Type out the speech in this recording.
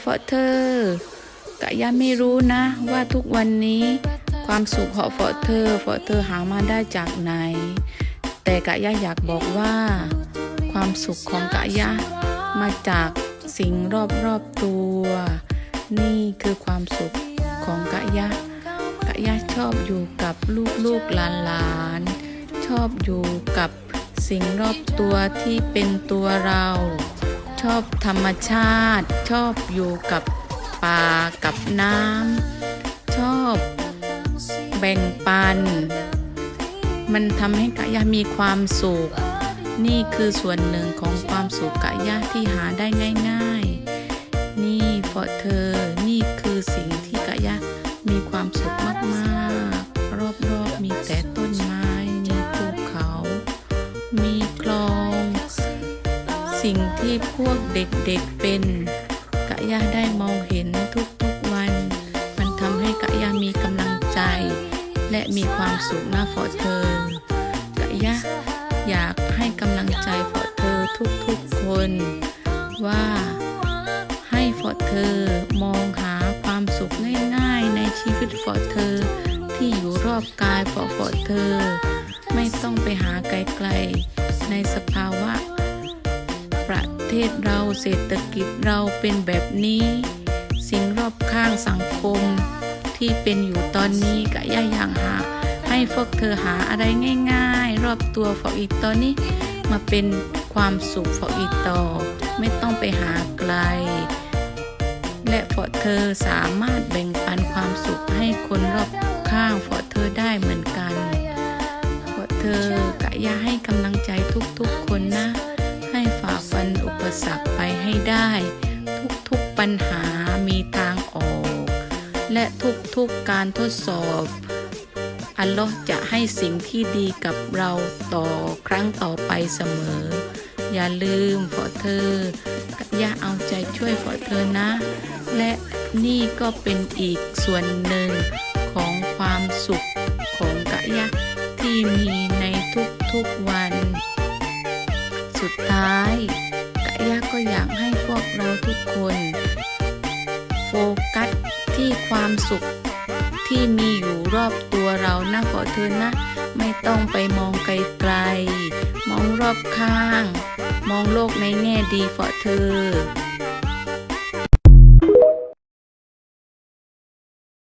เพราะเธอกะย่าไม่รู้นะ ว่าทุกวันนี้ ความสุขของเพราะเธอเพราะเธอหามาได้จากไหน แต่กะย่าอยากบอกว่า ความสุขของกะย่ามาจากสิ่งรอบๆตัว นี่คือความสุขของกะยะกะยะชอบอยู่กับลูกๆหลานๆชอบอยู่กับสิ่งรอบตัวที่เป็นตัวเรา ชอบธรรมชาติ ชอบอยู่กับป่ากับน้ำชอบแบ่งปัน มันทำให้กะยะมีความสุข นี่คือส่วนหนึ่งของความสุขกะยะที่หาได้ง่าย ๆ สิ่งที่พวกเด็กๆเป็น กะยะได้มองเห็นทุกๆวัน มันทำให้กะยะมีกำลังใจ และมีความสุขนะเพราะเธอกะยะอยากให้กำลังใจเพราะเธอทุกๆคน ว่าให้เพราะเธอมองหาความสุขง่ายๆในชีวิตเพราะเธอ ที่อยู่รอบกายเพราะเพราะเธอ ไม่ต้องไปหาไกลๆในสภาวะ ประเทศเราเศรษฐกิจเราเป็นแบบนี้ สิ่งรอบข้างสังคม ที่เป็นอยู่ตอนนี้กะย่าอย่างหา ให้พวกเธอหาอะไรง่าย ๆ รอบตัวฝออีกตอนนี้ มาเป็นความสุขฝออีกต่อ ไม่ต้องไปหาไกล และเพราะเธอสามารถแบ่งปันความสุขให้คนรอบข้างเพราะเธอได้เหมือนกันเพราะเธอกะย่าให้กำลังใจทุกๆคนนะ ฟันอุปสรรคไปให้ได้ ทุกๆปัญหามีทางออก และทุกๆกการทดสอบ อัลลอฮ์จะให้สิ่งที่ดีกับเราต่อครั้งต่อไปเสมอ อย่าลืมฝอเธอ อย่าเอาใจช่วยฝอเธอนะ และนี่ก็เป็นอีกส่วนหนึ่งของความสุขของกะยะที่มีในทุกๆวัน สุดท้าย กเราทุกคน โฟกัสที่ความสุขที่มีอยู่รอบตัวเรานะขอเธอนะ ไม่ต้องไปมองไกลๆ มองรอบข้าง มองโลกในแง่ดีขอเธอ